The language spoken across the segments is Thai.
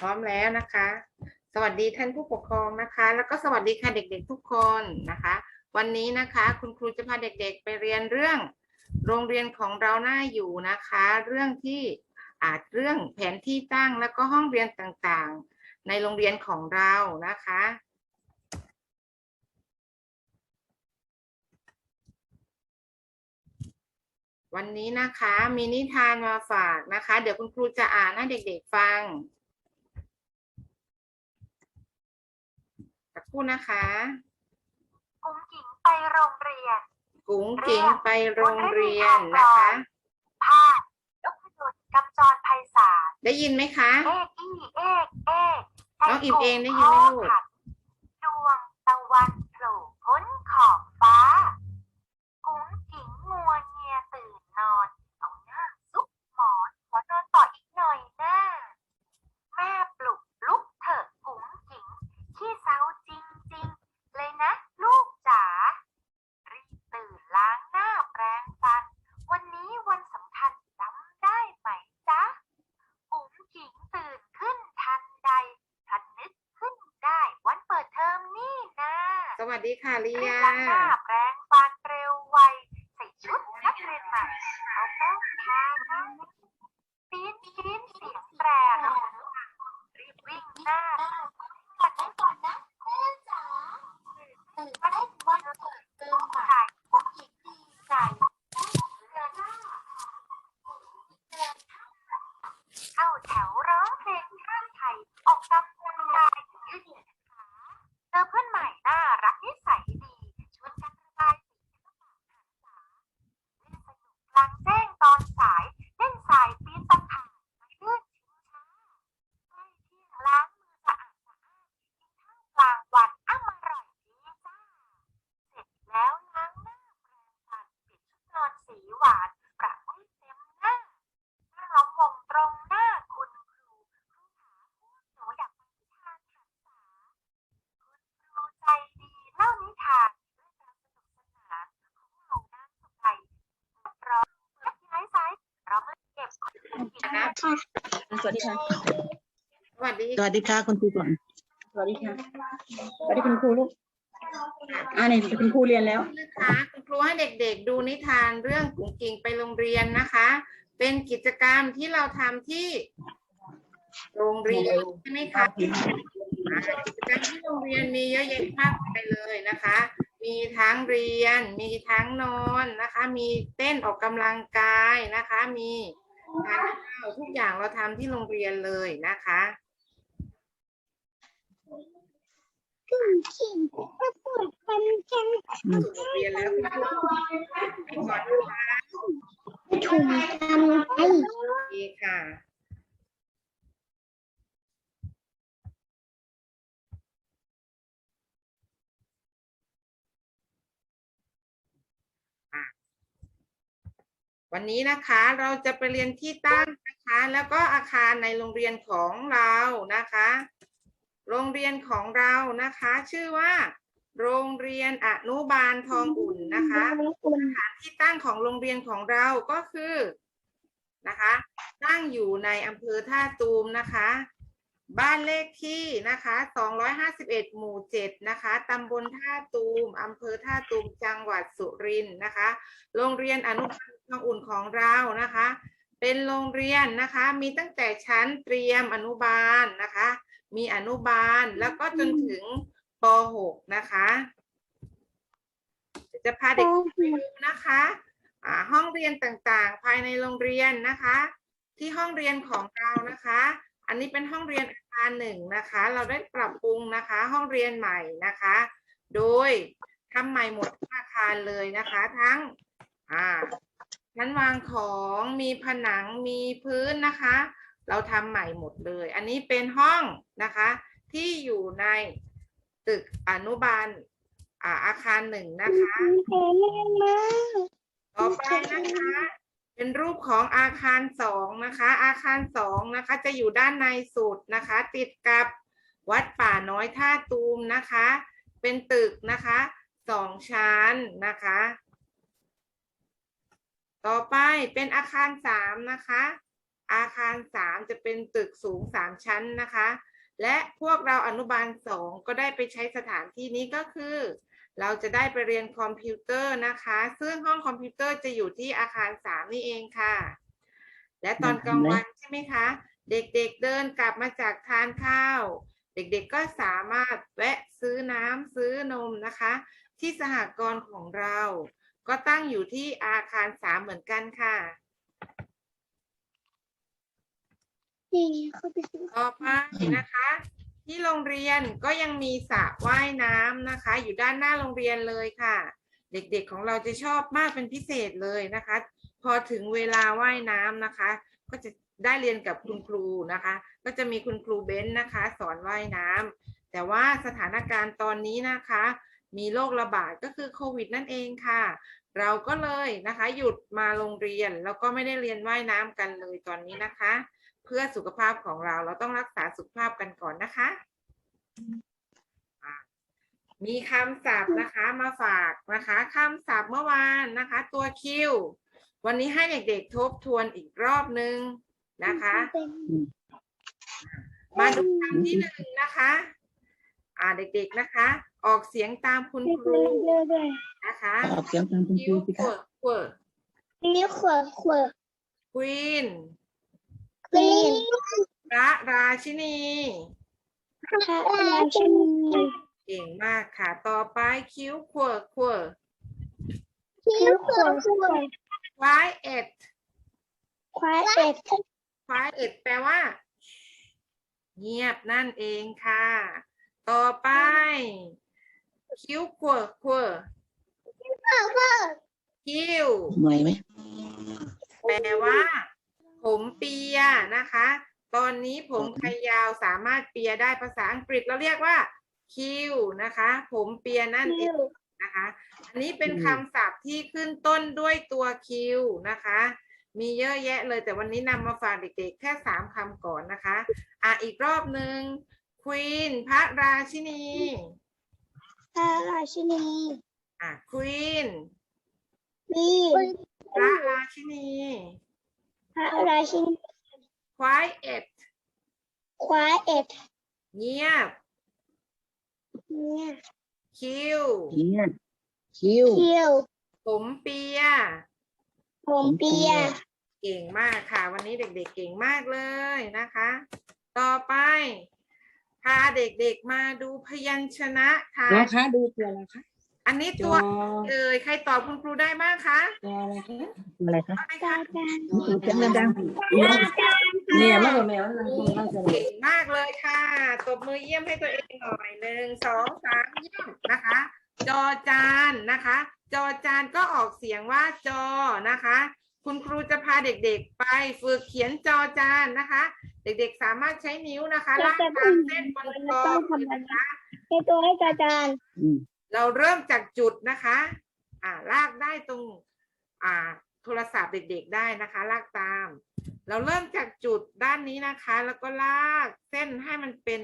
พร้อมแล้วนะคะ สวัสดีท่านผู้ปกครองนะคะ แล้วก็สวัสดีค่ะเด็กๆทุกคนนะคะ วันนี้นะคะคุณครูจะพาเด็กๆไปเรียนเรื่อง โรงเรียนของเราหน้าอยู่นะคะ เรื่องที่อาจเรื่องแผนที่ตั้งแล้วก็ห้องเรียนต่างๆ ในโรงเรียนของเรานะคะวันนี้นะคะมีนิทานมาฝากนะคะ เดี๋ยวคุณครูจะอ่านให้เด็กๆฟัง ครู่นะคะกุ้งกิ่งไปโรงเรียนกุ้งกิ่งไปโรงเรียนนะคะ ภาพนพดลกำจรไพศาลได้ยินไหมคะ เอกอี้เอกเอกน้องอิมเองได้ยินไหมลูกดวงตะวันโผล่พ้นขอบฟ้า กุ้งกิ่งงัวเงียตื่นนอน เอาหน้าซุกหมอนขอนอนต่ออีกหน่อยแน่แม่ปลุกลุกเถอะกุ้งกิ่งขี้เศร้าจริงๆ เลยนะ ลูกจ๋า รีบตื่นล้างหน้าแปรงฟัน วันนี้วันสำคัญจำได้ไหมจ๊ะอุ๋งหญิงตื่นขึ้นทันใดทันนึกขึ้นได้วันเปิดเทอมนี่นะ ส วัสดีค่ะลี รีบ ยา ล้างหน้าแปรงฟันเร็วไว ใส่ชุดนักเรียนใหม่เอาแป้งทาหน้าปีนปีนเสียงแตรระหงรีบวิ่งหน้าก่อนนะก่อนนะแม่จ๋าตื่นมาได้วันเปิดเทอมใหม่ผู้หญิงดีใจเดินหน้าเข้าแถวร้องเพลงชาติไทย ออกกำลังกายยืดเหยียดขาเจอเพื่อนใหม่น่ารักนิสัยดี ชวนกันระบายสีศิลปะหันษาเล่นสนุกกลางแจ้งตอนสาย เล่นสายปีนตะข่ายไปเลื่อนชิงช้าใกล้เที่ยงล้างมือสะอาดสะอาดกินข้าวกลางวันอ้ำอร่อยดีจ้า เสร็จแล้วล้างหน้าแปรงฟันเปลี่ยนชุดนอนสีหวาน ประไว้เต็มหน้านั่งล้อมวงตรงหน้าคุณครู ครูขาพูดหนูอยากไปนิทานหันษา คุณครูใจดีเล่านิทานด้วยความสนุกสนานของเหล่านักสไปรอและย้ายซ้ายเรามาเก็บของ กินนะสวัสดีค่ะ สวัสดีสวัสดีค่ะคุณครูก่อนสวัสดีค่ะ สวัสดีคุณครูลูก อ่านี่คุณครูเรียนแล้วนะคะคุณครูให้เด็กๆ ดูนิทานเรื่องกุ้งกิ่งไปโรงเรียนนะคะ เป็นกิจกรรมที่เราทำที่ โรงเรียนใช่ไหมคะอ่ากิจกรรมที่โรงเรียนมีเยอะแยะมากไปเลยนะคะ มีทั้งเรียน มีทั้งนอนนะคะ มีเต้นออกกำลังกายนะคะ มี ทานข้าวทุกอย่างเราทำที่โรงเรียนเลยนะคะอืมเรียนแล้วคุณครูไปก่อนนะคะถุงทำไปดีค่ะ วันนี้นะคะเราจะไปเรียนที่ตั้งนะคะ แล้วก็อาคารในโรงเรียนของเรานะคะ โรงเรียนของเรานะคะ ชื่อว่า โรงเรียนอนุบาลทองอุ่นนะคะสถานที่ตั้งของโรงเรียนของเราก็คือนะคะ ตั้งอยู่ในอำเภอท่าตูมนะคะ บ้านเลขที่นะคะ251 หมู่ 7 นะคะ ตำบลท่าตูม อำเภอท่าตูม จังหวัดสุรินทร์นะคะ โรงเรียนอนุบาลทองอุ่นของเรานะคะ เป็นโรงเรียนนะคะ มีตั้งแต่ชั้นเตรียมอนุบาลนะคะ มีอนุบาลแล้วก็จนถึงป .6 นะคะเดี๋ยวจะพาเด็กไปดูนะคะอ่าห้องเรียนต่างๆ ภายในโรงเรียนนะคะ ที่ห้องเรียนของเรานะคะ อันนี้เป็นห้องเรียนอาคารหนึ่งนะคะ เราได้ปรับปรุงนะคะ ห้องเรียนใหม่นะคะ โดยทำใหม่หมดทั้งอาคารเลยนะคะ ทั้งอ่าชั้นวางของมีผนังมีพื้นนะคะ เราทำใหม่หมดเลย อันนี้เป็นห้องนะคะ ที่อยู่ในตึกอนุบาลอ่าอาคารหนึ่งนะคะ ต่อไปนะคะ เป็นรูปของอาคารสองนะคะ อาคารสองนะคะ จะอยู่ด้านในสุดนะคะ ติดกับวัดป่าน้อยท่าตูมนะคะ เป็นตึกนะคะสองชั้นนะคะ ต่อไปเป็นอาคารสามนะคะ อาคารสามจะเป็นตึกสูงสามชั้นนะคะ และพวกเราอนุบาลสองก็ได้ไปใช้สถานที่นี้ก็คือ เราจะได้ไปเรียนคอมพิวเตอร์นะคะ ซึ่งห้องคอมพิวเตอร์จะอยู่ที่อาคารสามนี่เองค่ะ และตอนกลางวันใช่ไหมคะ เด็กๆเดินกลับมาจากทานข้าว เด็กๆก็สามารถแวะซื้อน้ำซื้อนมนะคะ ที่สหกรณ์ของเรา ก็ตั้งอยู่ที่อาคารสามเหมือนกันค่ะนี่เขาไปซื้อต่อไปนะคะ ที่โรงเรียนก็ยังมีสระว่ายน้ำนะคะ อยู่ด้านหน้าโรงเรียนเลยค่ะ เด็กๆของเราจะชอบมากเป็นพิเศษเลยนะคะ พอถึงเวลาว่ายน้ำนะคะ ก็จะได้เรียนกับคุณครูนะคะ ก็จะมีคุณครูเบนซ์นะคะ สอนว่ายน้ำแต่ว่าสถานการณ์ตอนนี้นะคะ มีโรคระบาดก็คือโควิดนั่นเองค่ะ เราก็เลยนะคะ หยุดมาโรงเรียนแล้วก็ไม่ได้เรียนว่ายน้ำกันเลยตอนนี้นะคะ พื่อสุขภาพของเรา เราต้องรักษาสุขภาพกันก่อนนะคะอะมีคำศัพท์นะคะมาฝากนะคะคำศัพท์เมื่อวานนะคะ ตัวคิววันนี้ให้เด็กๆทบทวนอีกรอบนึงนะคะเป็นมาดูคำที่หนึ่งนะคะ อ่าเด็กๆนะคะ ออกเสียงตามคุณครูเรื่อยๆเลยนะคะออกเสียงตามคุณคคิรูวสิเวคะอร์เวอร์นี่ขวดขวดควีน กรีนพระราชินี พระราชินีเก่งมากค่ะ ต่อไปคิ้วขวร์ขวร์คิ้วขวดขวดควายเอ็ดควายเอ็ดควายเอ็ดแปลว่า เงียบนั่นเองค่ะ ต่อไป คิ้วขวร์ขวร์คิ้วเหนื่อยไหมแปลว่า ผมเปียนะคะ ตอนนี้ผมใครยาวสามารถเปียได้ภาษาอังกฤษเราเรียกว่าคิวนะคะ ผมเปียนั่นเองนะคะ อันนี้เป็นคำศัพท์ที่ขึ้นต้นด้วยตัวคิวนะคะ มีเยอะแยะเลยแต่วันนี้นำมาฝากเด็กๆ แค่สามคำก่อนนะคะ อะอีกรอบหนึ่งควีนพระราชินี พระราชินี อะควีนบีนพระราชินี พระราชินีควายเอ็ดควายเอ็ดเงียบ เนี่ยคิวเขียนคิ้วคิ้วผมเปีย ผมเปีย เก่งมากค่ะ วันนี้เด็กๆเก่งมากเลยนะคะ ต่อไป พาเด็กๆมาดูพยัญชนะค่ะ นะคะดูตัวอะไรคะ อันนี้จตัวอเอ่ยใครตอบคุณครูได้บ้างคะจออะไรคะอะไรคะได้ตาค่ะจานหนูเสียงดังๆเนี่ยแม่กับแม่ว่ามันคงน่าจะเก่งมากเลยค่ะตบมือเยี่ยมให้ตัวเองหน่อยหนึ่งสองสามเยี่ยมนะคะ จอจานนะคะ จอจานก็ออกเสียงว่าจอนะคะ คุณครูจะพาเด็กๆ ไปฝึกเขียนจอจานนะคะ เด็กๆสามารถใช้นิ้วนะคะลากตามเส้นบนกรอบเลยนะคะให้ตัวให้ตาจานอืม เราเริ่มจากจุดนะคะ อ่าลากได้ตรงอ่าโทรศัพท์เด็กๆได้นะคะ ลากตาม เราเริ่มจากจุดด้านนี้นะคะ แล้วก็ลากเส้นให้มันเป็น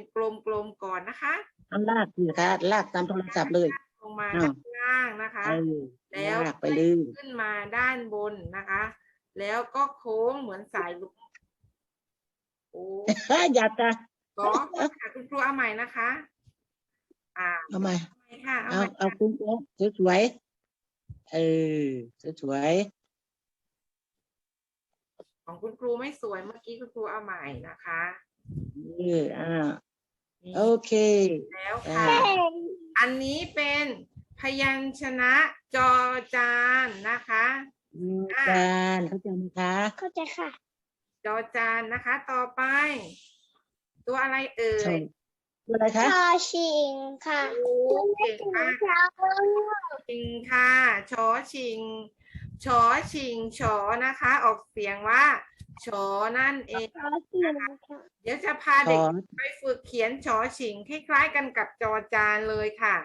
กลมๆก่อนนะคะเอาลากสิคะลากตามโทรศัพท์เลย ลงมาอ้าว ด้านล่างนะคะ เออแล้วลากไปเลยขึ้นมาด้านบนนะคะ แล้วก็โค้งเหมือนสายลุกโอ้ อยากจะก็ค่ะคุณครูเอาใหม่นะคะ อ่าเอามาเอาใหม่ ค่ะเอาเอาใหม่เอาคุณโอ๊คสวยๆเออสวยของคุณครูไม่สวยเมื่อกี้คุณครูเอาใหม่นะคะๆเอออ่านี่โอเค แล้วค่ะอ่าอันนี้เป็นพยัญชนะจอจานนะคะ ดูการเข้าใจไหมคะเข้าใจค่ะ จอจานนะคะ ต่อไป ตัวอะไรเอ่ใช่ยดู อะไรชคะอชิงค่ะโอ้เก่งมากชิงค่ะชอชิงชอชิงชอนะคะ ออกเสียงว่าชอนั่นเองชอชิงค่ะเดี๋ยวจะพาขเด็กอไปฝึกเขียนชอชิงคล้ายๆกันกับจอจานเลยค่ะ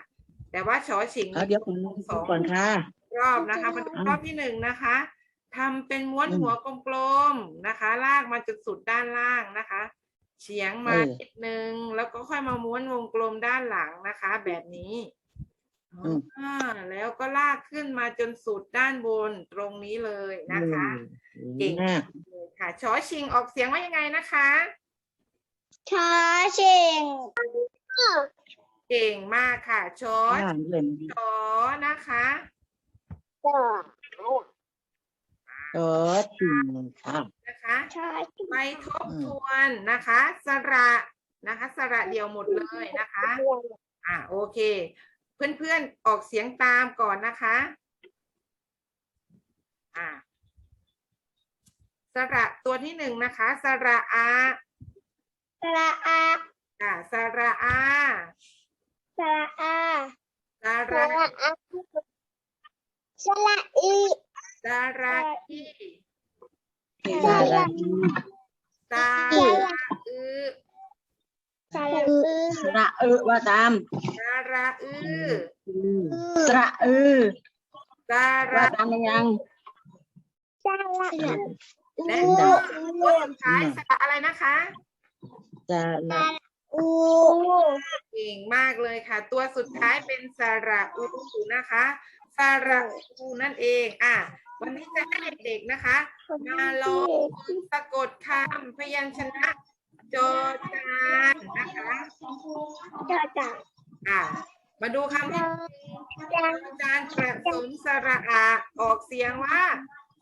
แต่ว่าชอชิงเอาเดี๋ยวก่อนก่อนค่ะ รอบนะคะมาดูรอบที่หนึ่งนะคะทำเป็นม้วนอืมหัวกลมๆนะคะ ลากมาจุดสุดด้านล่างนะคะ เฉียงมาเออนิดนึง แล้วก็ค่อยมาม้วนวงกลมด้านหลังนะคะ แบบนี้อืมอ่าแล้วก็ลากขึ้นมาจนสุดด้านบนตรงนี้เลยนะคะอืมเก่งมากเลยค่ะชอชิงออกเสียงว่ายังไงนะคะชอชิงเก่งมากค่ะชออ่านเลยชอนะคะจอ โอ้จริงค่ะ นะคะชอชิงไปทบทวนนะคะ สระนะคะ สระเดียวหมดเลยนะคะ อ่าโอเค เพื่อนๆออกเสียงตามก่อนนะคะ อ่า สระตัวที่หนึ่งนะคะ สระอาสระอาอ่าสระอาสระอาสสระระอาสระอี สระอีสาระอีสระอือสระอือสระเออว่าตามสระอือสระเออสว่าระตามหรือยังสระและอูตัวสุดท้ายสระอะไรนะคะสระอูเก่งมากเลยค่ะ ตัวสุดท้ายเป็นสระอูนะคะสระอูนั่นเอง อะ วันนี้จะให้เด็กๆนะคะ มาลองสะกดคำพยัญชนะจอจานนะคะจอจังอะมาดูคำที่จังจานผสมสระอาออกเสียงว่า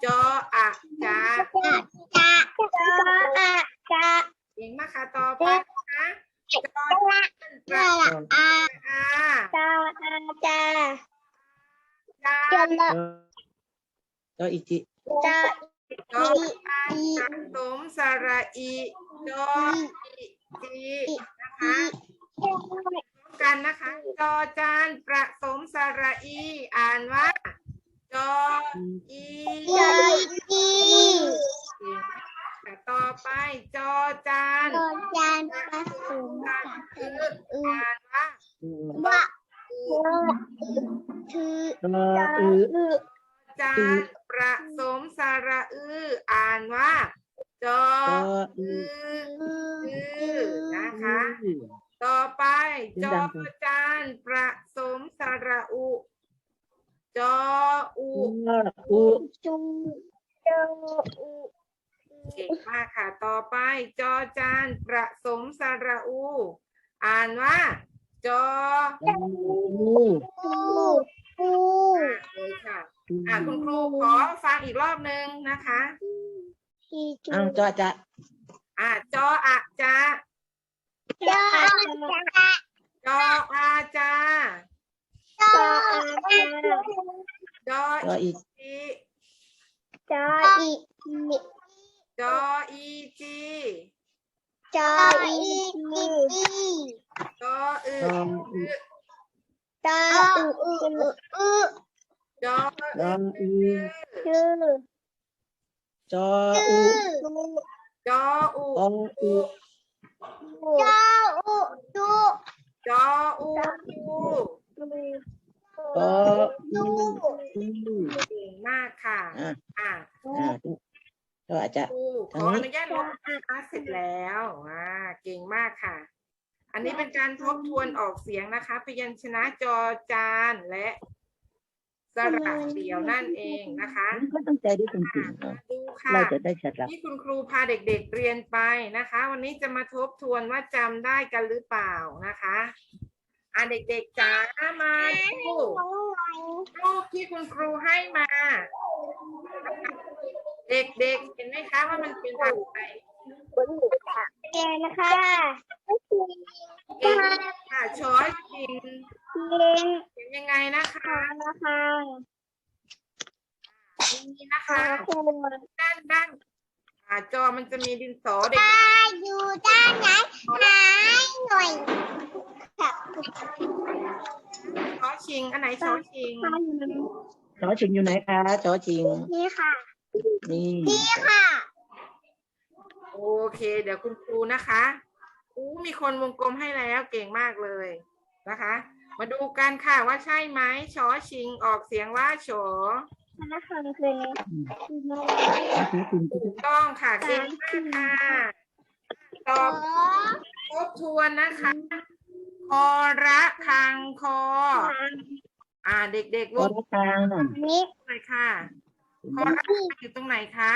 จออะจาจะจะจออะจะเก่งมากค่ะต่อไปนะคะจอสระจานสระอาอาจออาจาจาจนละ ก็อีกทีจอจอจานผสมสระอีจออีจีนะคะพร้อมกันนะคะจอจานประสมสระอี อ่านว่าจออีจออีค่ต่อไปจอจานจอจานผสมสระอืออืออ่านว่าวะวะคือจออออือจาน ระอืออ่านว่าจอสระอือืออือืออนะคะ ต่อไปจอจานประสมสระอุ จออูอุจูจออูเก่งมากค่ะ ต่อไปจอจานประสมสระอู อ่านว่า จอ อู อูอู เลยค่ะ อะคุณครูขอฟังอีกรอบหนึ่งนะคะ ที จูอ้าวจอจะอะจออะจาจออาจาจออาจาจออาจาจอจออีกอีจออีอีจออีจีจออีอีจออึจออีจออูอูอูจอจออีชื่อ จออูจออูจออูจออูจูจออูอูจออูอูเก่งมากค่ะ อะอะอ่าจออาจจะครูขออนุญาตลบนะคะเสร็จแล้วอ่าเก่งมากค่ะ อันนี้เป็นการทบทวนออกเสียงนะคะ พยัญชนะจอจานและ สระเดี่ยวนั่นเองนะคะก็ตั้งใจด้วยจริงๆเนอะดูค่ะเราจะได้ชัดแล้วที่คุณครูพาเด็กๆเรียนไปนะคะ วันนี้จะมาทบทวนว่าจำได้กันหรือเปล่านะคะอ่าเด็กๆจ๋ามาดูรูปที่คุณครูให้มา เด็กๆเห็นไหมคะว่ามันเป็นอะไรแกนะคะเก่งค่ะช้อยชิง เลี้ยงเห็นยังไงนะคะนะคะนี่นะคะขอบคุณด้านด้านอ่าจอมันจะมีดินสอเด็กอยู่ด้านไหนหายหน่อยค่ะช้อชิง อันไหนช้อชิงจอชิงอยู่ไหนคะจอชิง นี่ค่ะ นี่นี่ค่ะ โอเค เดี๋ยวคุณครูนะคะอู้มีคนวงกลมให้แล้วเก่งมากเลยนะคะ มาดูกันค่ะว่าใช่ไหมช้อชิงออกเสียงว่าโฉนะคะคืนนี้จอชิงถูกต้องค่ะเก่งมากค่ะตอบทบทวนนะคะคอระคังคอ อ่าเด็กๆวงรักทางนี่หน่อยค่ะคอระคังอยู่ตรงไหนคะ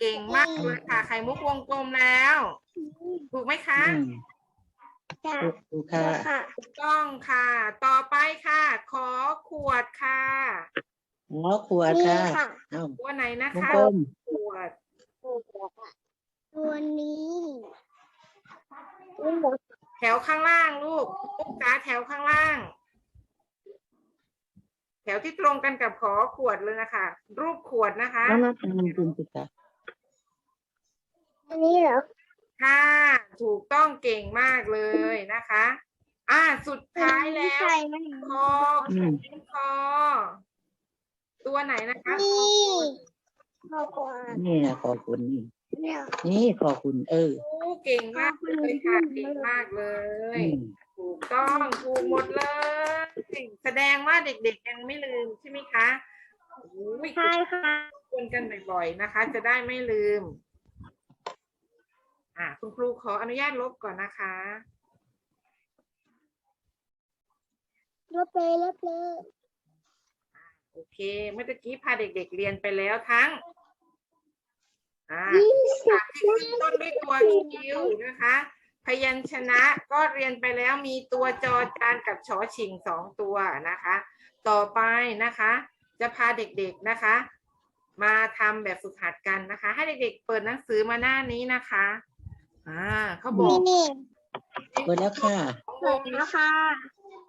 เก่งมากเลยค่ะไข่มุกวงกลมแล้ว ถูกไหมคะ จ้ะถูกถูกค่ะ ค่ะถูกต้องค่ะ ต่อไปค่ะ ขอขวดค่ะหัวขวดนี่ค่ะค่ะเอ้าวตัวไหนนะวงคะ กลมขวด ตัวนี้แถวข้างล่างลูกลูกจ๋าแถวข้างล่าง แถวที่ตรงกันกับขอขวดเลยนะคะ รูปขวดนะคะ น้องนับเป็นวงกลมสิคะอันนี้เหรอ ค่ะถูกต้องเก่งมากเลยนะคะ อ่าสุดท้ายแล้วใช่ไหมคออืมคอตัวไหนนะคะนี่ขอบคุณนี่นะขอบคุณนี่เนี่ยนี่ขอบคุณเออโอ้เก่งมากเลยค่ะเก่งมากเลยอืมถูกต้องถูกหมดเลยแสดงว่าเด็กๆยังไม่ลืมใช่ไหมคะโอ้ยใช่ค่ะควรกันบ่อยๆนะคะ จะได้ไม่ลืม อ่าคุณครูขออนุญาตลบก่อนนะคะลบเลยลบเลยโอเค เมื่อตะกี้พาเด็กๆเรียนไปแล้วทั้งอ่ายี่สิบที่ขึ้นต้นด้วยตัวคิวนะคะ พยัญชนะก็เรียนไปแล้วมีตัวจอจานกับชอชิงสองตัวนะคะ ต่อไปนะคะ จะพาเด็กๆนะคะ มาทำแบบฝึกหัดกันนะคะ ให้เด็กๆเปิดหนังสือมาหน้านี้นะคะ อ่าเขาบอกนี่เปิดแล้วค่ะเปิดแล้วค่ะ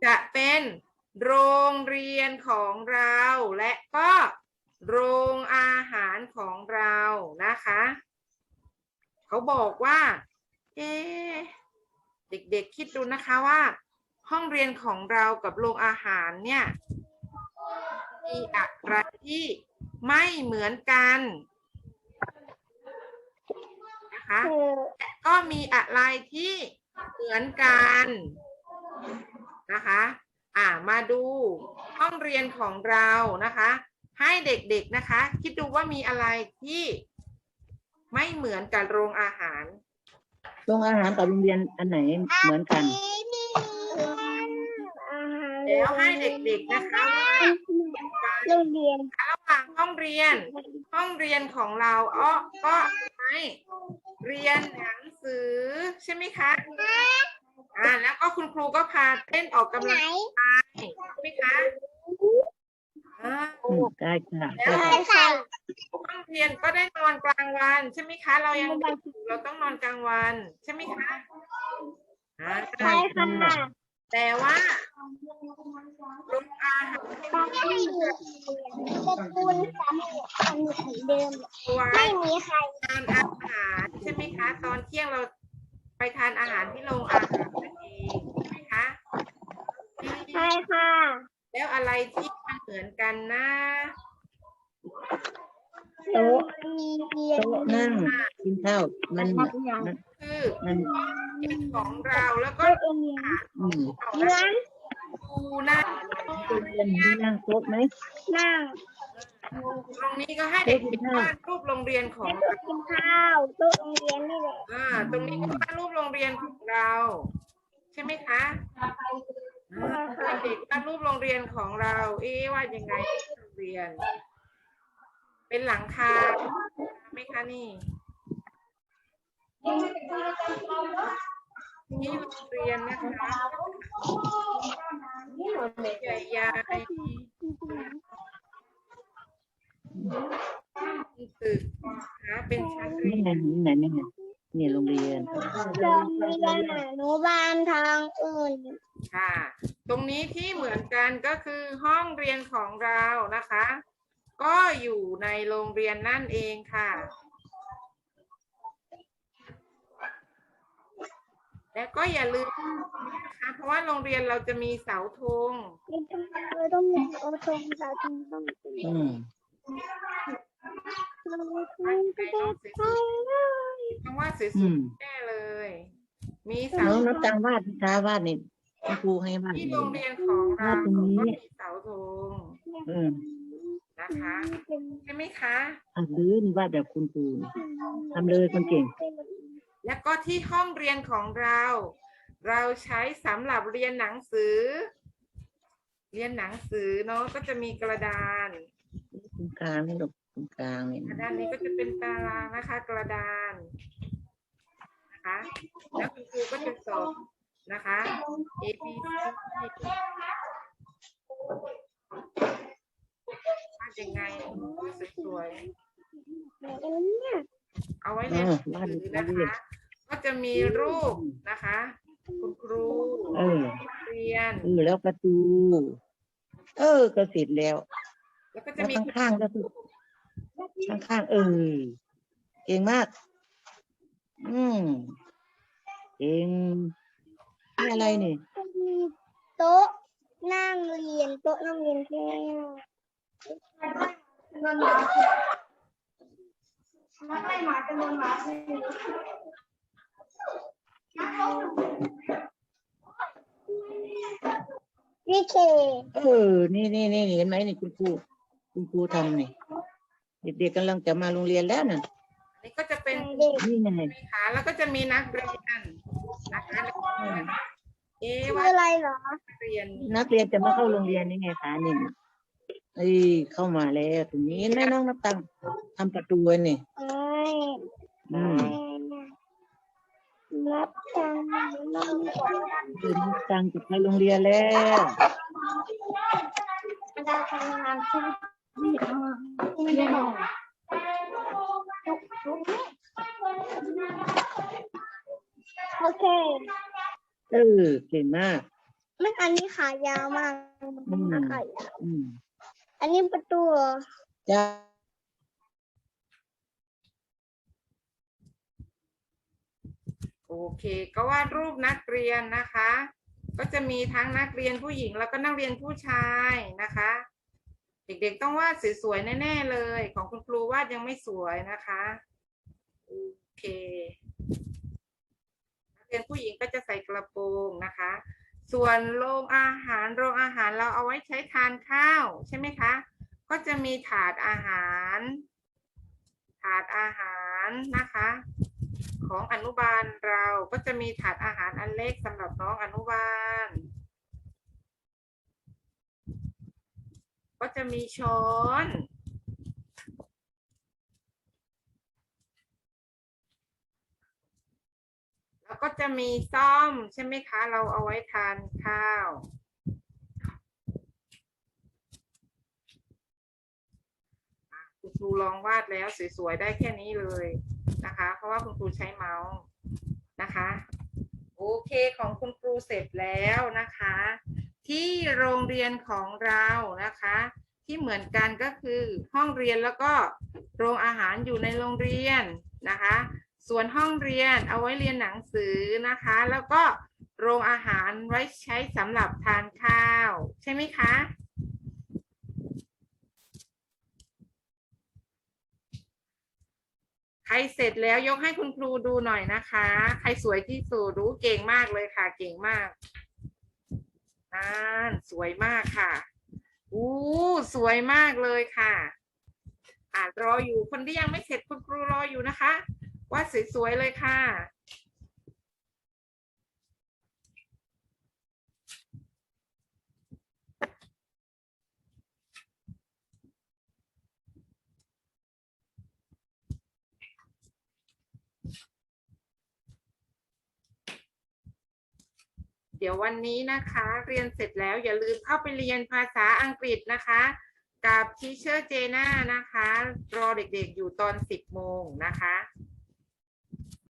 จะเป็นโรงเรียนของเราและก็โรงอาหารของเรานะคะ เขาบอกว่า เอ๊ะเด็กๆคิดดูนะคะว่า ห้องเรียนของเรากับโรงอาหารเนี่ยมีอะไรที่ไม่เหมือนกัน นะคะเออก็มีอะไรที่เหมือนกันนะคะ อ่ามาดูห้องเรียนของเรานะคะ ให้เด็กๆนะคะ คิดดูว่ามีอะไรที่ไม่เหมือนกับโรงอาหาร โรงอาหารกับโรงเรียนอันไหนเหมือนกันนี่อาหารแล้วให้เด็กๆนะคะว่าโรงเรียนระหว่างห้องเรียน ห้องเรียนของเราอ้อก็ให้ เรียนหนังสือใช่ไหมคะอ่าแล้วก็คุณครูก็พาเต้นออกกำไหนลังกายใช่ไหมคะอ่าอืมได้ค่ะแล้วได้ใส่ห้องเรียนก็ได้นอนกลางวัน ใช่ไหมคะ เรายังเด็กอยู่เราต้องนอนกลางวัน ใช่ไหมคะอ่าใช่ค่ะแต่ว่า โรงอาหารไม่มีตระกูลสามีคนเหมือนเดิมไว้ไม่มีใครทานอาหารใช่ไหมคะ ตอนเที่ยงเราไปทานอาหารที่โรงอาหารนั่นเองใช่ไหมคะใช่ค่ะ แล้วอะไรที่มันเหมือนกันนะโต๊ะมีเรียนโต๊ะนั่งกินข้าวมันมันคือมันเรียนของเราแล้วก็โต๊ะเรียนอื ดูนะโรงเรียนที่นั่งโต๊ะไหมนั่งตรงนี้ก็ให้เด็กๆวาดรูปโรงเรียนของเรากินข้าวโต๊ะโรงเรียนนี่แหละอ่า ตรงนี้ก็วาดรูปโรงเรียนของเรา ใช่ไหมคะเด็กๆวาดรูปโรงเรียนของเรา เอ๊ะวายังไงโรงเรียน เป็นหลังคาไหมคะนี่นี่โรงเรียนนะคะ ใหญ่ๆตึกนะคะเป็นชั้นเรีนี่ยนไงนี่ไงนี่ไงนี่โรงเรียนโรงเรียนอนุบาลทางอื่น ค่ะ ตรงนี้ที่เหมือนกันก็คือห้องเรียนของเรานะคะ ก็อยู่ในโรงเรียนนั่นเองค่ะ และก็อย่าลืมนะคะเพราะว่าโรงเรียนเราจะมีเสาธงไม่ต้องเราต้องมีโอทงเราต้องต้องอืมเราต้องไปไปเลยต้องว่าสวยอืมๆแน่เลย มีเสาน้องนับตังวาดสิคะวาดนี่คุณครูให้วาดที่นี่โรงเรียนของเราวาดตรงนี้ก็มีเสาธงอืมนะคะใช่ไหมคะอะหรือนี่วาดแบบคุณครูนี่ทำเลยคนเก่ง แล้วก็ที่ห้องเรียนของเรา เราใช้สำหรับเรียนหนังสือ เรียนหนังสือเนาะก็จะมีกระดานคุณกลางนี่ลูกรงกลางนี่ด้านนี้ก็จะเป็นตารางนะคะ กระดานนะคะแล้วคุณครูก็จะสอบนะคะ A B C วาดยังไงสวยๆเอาไว้เรียนหนังสือนะคะ ก็จะมีรูปนะคะ คุณครูเออเรียน เออแล้วประตู เออ ก็เสร็จแล้วแล้วก็จะแล้วมีข้างๆก็คือข้างๆเออเก่งมาก อืมเก่งนี่อะไรนี่มีโต๊ะนั่งเรียนโต๊ะนั่งเรียนแค่ นหมานี่เคเออ นี่นี่นี่เห็นไหมนี่คุณครูคุณครูทำนี่เด็กๆกำลังจะมาโรงเรียนแล้วน่ะอันนี้ก็จะเป็นเด็กนี่ไงขาแล้วก็จะมีนักเรียนนะคะแล้วก็เอะคือว่าอะไรเหรอนักเรียนนักเรียนจะมาเข้าโรงเรียนนี่ไงคะนี่เอ้ยเข้ามาแล้วตรงนี้เห็นไหมน้องนับตังค์ทำประตูไว้นี่เอ้ยอืม นับจังนับเดินนับตังค์จะไปโรงเรียนแล้วเราทำงานที่ไม่ได้บอกโอเค เออเก่งมากไม่อันนี้ขายาวมากอืมขายาวอืมอันนี้ประตูเหรอจ้า โอเค ก็วาดรูปนักเรียนนะคะ ก็จะมีทั้งนักเรียนผู้หญิงแล้วก็นักเรียนผู้ชายนะคะ เด็กๆต้องวาดสวยๆแน่ๆเลย ของคุณครูวาดยังไม่สวยนะคะโอเค นักเรียนผู้หญิงก็จะใส่กระโปรงนะคะ ส่วนโรงอาหารโรงอาหารเราเอาไว้ใช้ทานข้าวใช่ไหมคะ ก็จะมีถาดอาหาร ถาดอาหารนะคะ ของอนุบาลเราก็จะมีถาดอาหารอันเล็กสำหรับน้องอนุบาล ก็จะมีช้อน แล้วก็จะมีซ่อมใช่ไหมคะ เราเอาไว้ทานข้าวครูลองวาดแล้วสวยๆได้แค่นี้เลย นะคะ เพราะว่าคุณครูใช้เมาส์นะคะ โอเคของคุณครูเสร็จแล้วนะคะ ที่โรงเรียนของเรานะคะ ที่เหมือนกันก็คือห้องเรียนแล้วก็โรงอาหารอยู่ในโรงเรียนนะคะ ส่วนห้องเรียนเอาไว้เรียนหนังสือนะคะ แล้วก็โรงอาหารไว้ใช้สำหรับทานข้าว ใช่ไหมคะ ใครเสร็จแล้วยกให้คุณครูดูหน่อยนะคะ ใครสวยที่สุดรู้เก่งมากเลยค่ะ เก่งมากนั่นสวยมากค่ะอู้สวยมากเลยค่ะ อ่ารออยู่คนที่ยังไม่เสร็จคุณครูรออยู่นะคะ ว่าสวยๆเลยค่ะ เดี๋ยววันนี้นะคะ เรียนเสร็จแล้วอย่าลืมเข้าไปเรียนภาษาอังกฤษนะคะ กับทีเชอร์เจน่านะคะ รอเด็กๆอยู่ตอน 10 โมงนะคะ